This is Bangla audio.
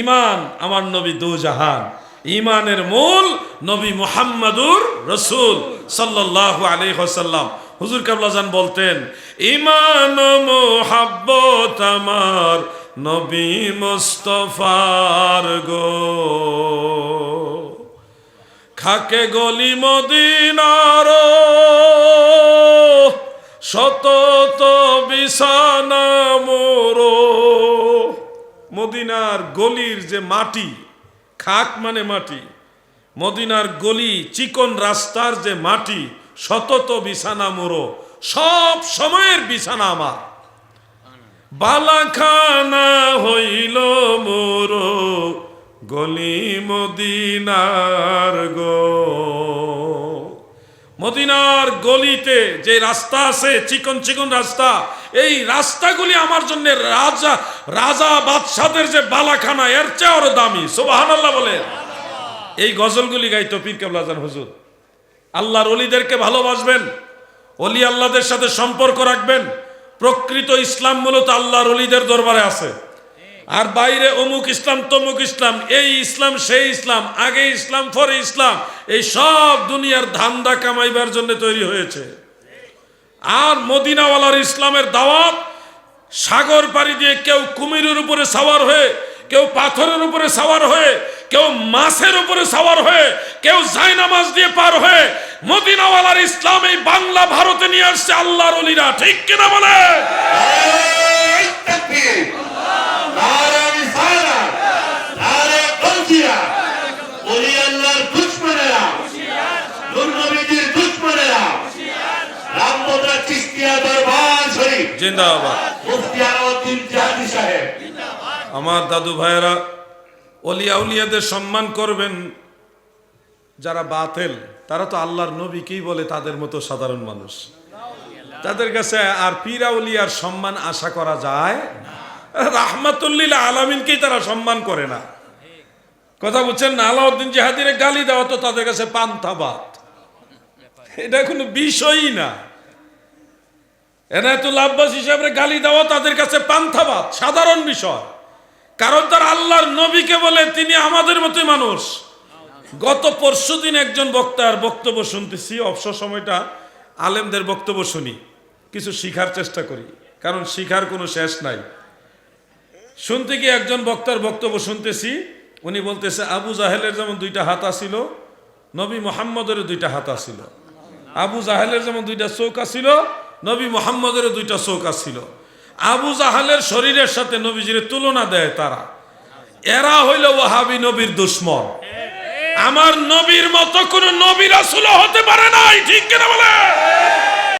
ইমান আমার নবী দুজাহান ইমানের মূল নবী মুহাম্মাদুর রসুল সাল্লাল্লাহু আলাইহি ওয়াসাল্লাম। হুজুর কাবলাজান বলতেন ইমান মোহাব্বত আমার নবী মুস্তফার গো। খাকে গলি মদিনার শতত বিছানা মোরো মদিনার গলির যে মাটি, খাক মানে মাটি, মদিনার গলি চিকন রাস্তার যে মাটি শতত বিছানা মোরো সব সময়ের বিছানা আমার। বালাখানা হইল মোর গলি মদিনার গো। মদিনার গলিতে যে রাস্তা আছে, চিকন চিকন রাস্তা, এই রাস্তাগুলি আমার জন্য রাজা রাজা বাদশাদের যে বালাখানা, এর চেয়ে আরও দামি। সোবাহান আল্লাহ বলে এই গজলগুলি গাইতো পীর কেবলাজান হুজুর। আল্লাহর অলিদেরকে ভালোবাসবেন, অলি আল্লাহদের সাথে সম্পর্ক রাখবেন। প্রকৃত ইসলাম মূলত আল্লাহর অলিদের দরবারে আছে। আর বাইরে অমুক ইসলাম, তমুক ইসলাম, এই ইসলাম, সেই ইসলাম, আগে ইসলাম, পরে ইসলাম, এই সব দুনিয়ার ধান্দা কামাইবার জন্য তৈরি হয়েছে। আর মদিনাওয়ালার ইসলামের দাওয়াত, সাগর পাড়ি দিয়ে কেউ কুমিরের উপরে সাওয়ার হয়ে, কেউ পাথরের উপরে সাওয়ার হয়ে, কেউ মাছের উপরে সাওয়ার হয়ে, কেউ জায়নামাজ দিয়ে পার হয়ে, মদিনাওয়ালার ইসলাম এই বাংলা ভারতে নিয়ে আসছে আল্লাহর অলিরা। ঠিক কিনা বলে ওলি আল্লাহর দুশমনেরা। নূর নবীজির দুশমনেরা চিস্তিয়া দরবার শরীফ। জিন্দাবাদ। মুফতি আলাউদ্দিন জাহাদি সাহেব। আমার দাদু ভাইয়েরা অলিয়া উলিয়াদের সম্মান করবেন যারা বাতেল তারা তো আল্লাহর নবীকেই বলে তাদের মতো সাধারণ মানুষ। তাদের কাছে আর পীরা উলিয়ার সম্মান আশা করা যায় রাহমাতুল্লিল আলামিনকেই তারা সম্মান করে না। কথা বলছেন না, আলাউদ্দিন জাহাদিরে গালি দেওয়া তো তাদের কাছে পান্থাবাদ। এটা কোনো বিষয়ই না। হিসাবে গালি দেওয়া তাদের কাছে পান্থাবাদ, সাধারণ বিষয়। কারণ তার আল্লাহর নবীকে বলে তিনি আমাদের মতোই মানুষ। গত পরশু দিন একজন বক্তার বক্তব্য শুনতেছি অবসর সময়টা আলেমদের বক্তব্য শুনি, কিছু শিখার চেষ্টা করি, কারণ শিখার কোনো শেষ নাই। শুনতে গিয়ে একজন বক্তার বক্তব্য শুনতেছি উনি বলতেছে, আবু জাহেলের যেমন দুইটা হাত আসিল নবী মোহাম্মদের দুইটা হাত আসিল আবু জাহেলের যেমন দুইটা চোখ আসিল নবী মোহাম্মদের দুইটা চোখ আসিল আবু জাহালের শরীরের সাথে নবীজির তুলনা দেয় তারা। এরা হইল ওয়াহাবি নবীর দুশ্মন। আমার নবীর মতো কোন নবী রাসূল হতে পারে নাই, ঠিক কিনা বলে